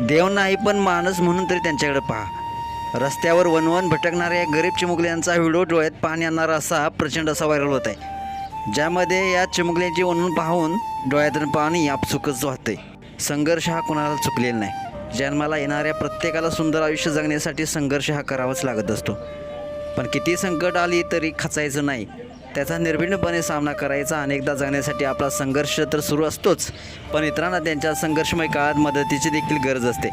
देव नाही पण माणूस म्हणून तरी त्यांच्याकडे पहा. रस्त्यावर वनवन भटकणाऱ्या गरीब चिमुकल्यांचा व्हिडिओ डोळ्यात पाणी येणारा असा प्रचंड असा व्हायरल होत आहे. ज्यामध्ये या चिमुकल्यांची वनवन पाहून डोळ्यातून पाणी आपसुकच वाहते. संघर्ष हा कुणाला चुकलेला नाही. जन्माला येणाऱ्या प्रत्येकाला सुंदर आयुष्य जगण्यासाठी संघर्ष हा करावाच लागत असतो. पण किती संकट आली तरी खचायचं नाही. त्याचा निर्भीडपणे सामना करायचा अनेकदा जगण्यासाठी आपला संघर्ष तर सुरू असतोच पण इतरांना त्यांच्या संघर्षमय काळात मदतीची देखील गरज असते.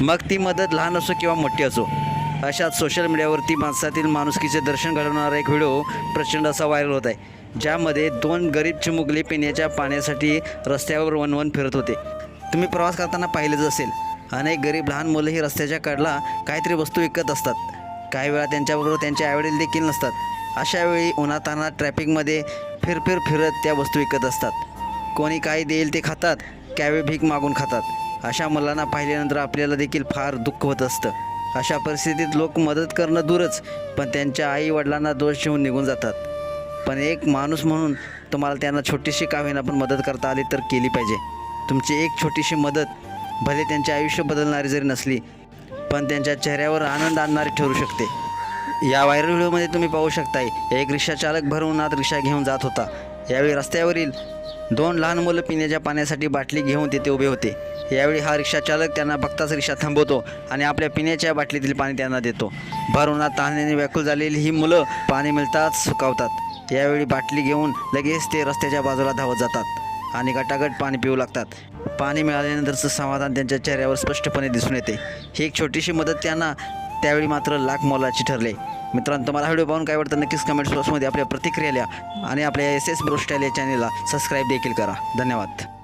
मग ती मदत लहान असो किंवा मोठी असो अशात सोशल मीडियावरती माणसातील माणुसकीचे दर्शन घडवणारा एक व्हिडिओ प्रचंड असा व्हायरल होत आहे ज्यामध्ये दोन गरीब चिमुकले पिण्याच्या पाण्यासाठी रस्त्यावर वनवन फिरत होते. तुम्ही प्रवास करताना पाहिलेच असेल अनेक गरीब लहान मुलंही रस्त्याच्या कडला काहीतरी वस्तू विकत असतात. काही वेळा त्यांच्याबरोबर त्यांचे आईवडील देखील नसतात. अशावेळी उन्हातान्हात ट्रॅफिकमध्ये फिरफिर फिरत त्या वस्तू विकत असतात. कोणी काही देईल ते खातात कॅवे भीक मागून खातात. अशा मुलांना पाहिल्यानंतर आपल्याला देखील फार दुःख होत असतं. अशा परिस्थितीत लोक मदत करणं दूरच पण त्यांच्या आई वडिलांना दोष घेऊन निघून जातात. पण एक माणूस म्हणून तुम्हाला त्यांना छोटीशी का होईना पण मदत करता आली तर केली पाहिजे. तुमची एक छोटीशी मदत भले त्यांचे आयुष्य बदलणारी जरी नसली पण त्यांच्या चेहऱ्यावर आनंद आणणारी ठरू शकते. या व्हायरल व्हिडिओमध्ये तुम्ही पाहू शकताय एक रिक्षा चालक भर उन्हात रिक्षा घेऊन जात होता. यावेळी रस्त्यावरील दोन लहान मुलं पिण्याच्या पाण्यासाठी बाटली घेऊन तिथे उभे होते. यावेळी हा रिक्षा चालक त्यांना बघताच रिक्षा थांबवतो आणि आपल्या पिण्याच्या बाटलीतील पाणी त्यांना देतो. भर उन्हात तहानेने व्याकुळ झालेली ही मुलं पाणी मिळताच सुकावतात यावेळी बाटली घेऊन लगेच ते रस्त्याच्या बाजूला धावत जातात आणि गटागट पाणी पिऊ लागतात. पाणी मिळाल्यानंतरचं समाधान त्यांच्या चेहऱ्यावर स्पष्टपणे दिसून येते. ही एक छोटीशी मदत त्यांना त्यावेळी मात्र लाख मोलाची ठरले. मित्रांनो तुम्हाला व्हिडिओ पाहून काय वाटतं? नक्कीच कमेंट्स बॉक्समध्ये आपल्या प्रतिक्रिया लिहा आणि आपल्या एस एस ब्रोस्टाईल या चॅनेलला सबस्क्राईब देखील करा. धन्यवाद.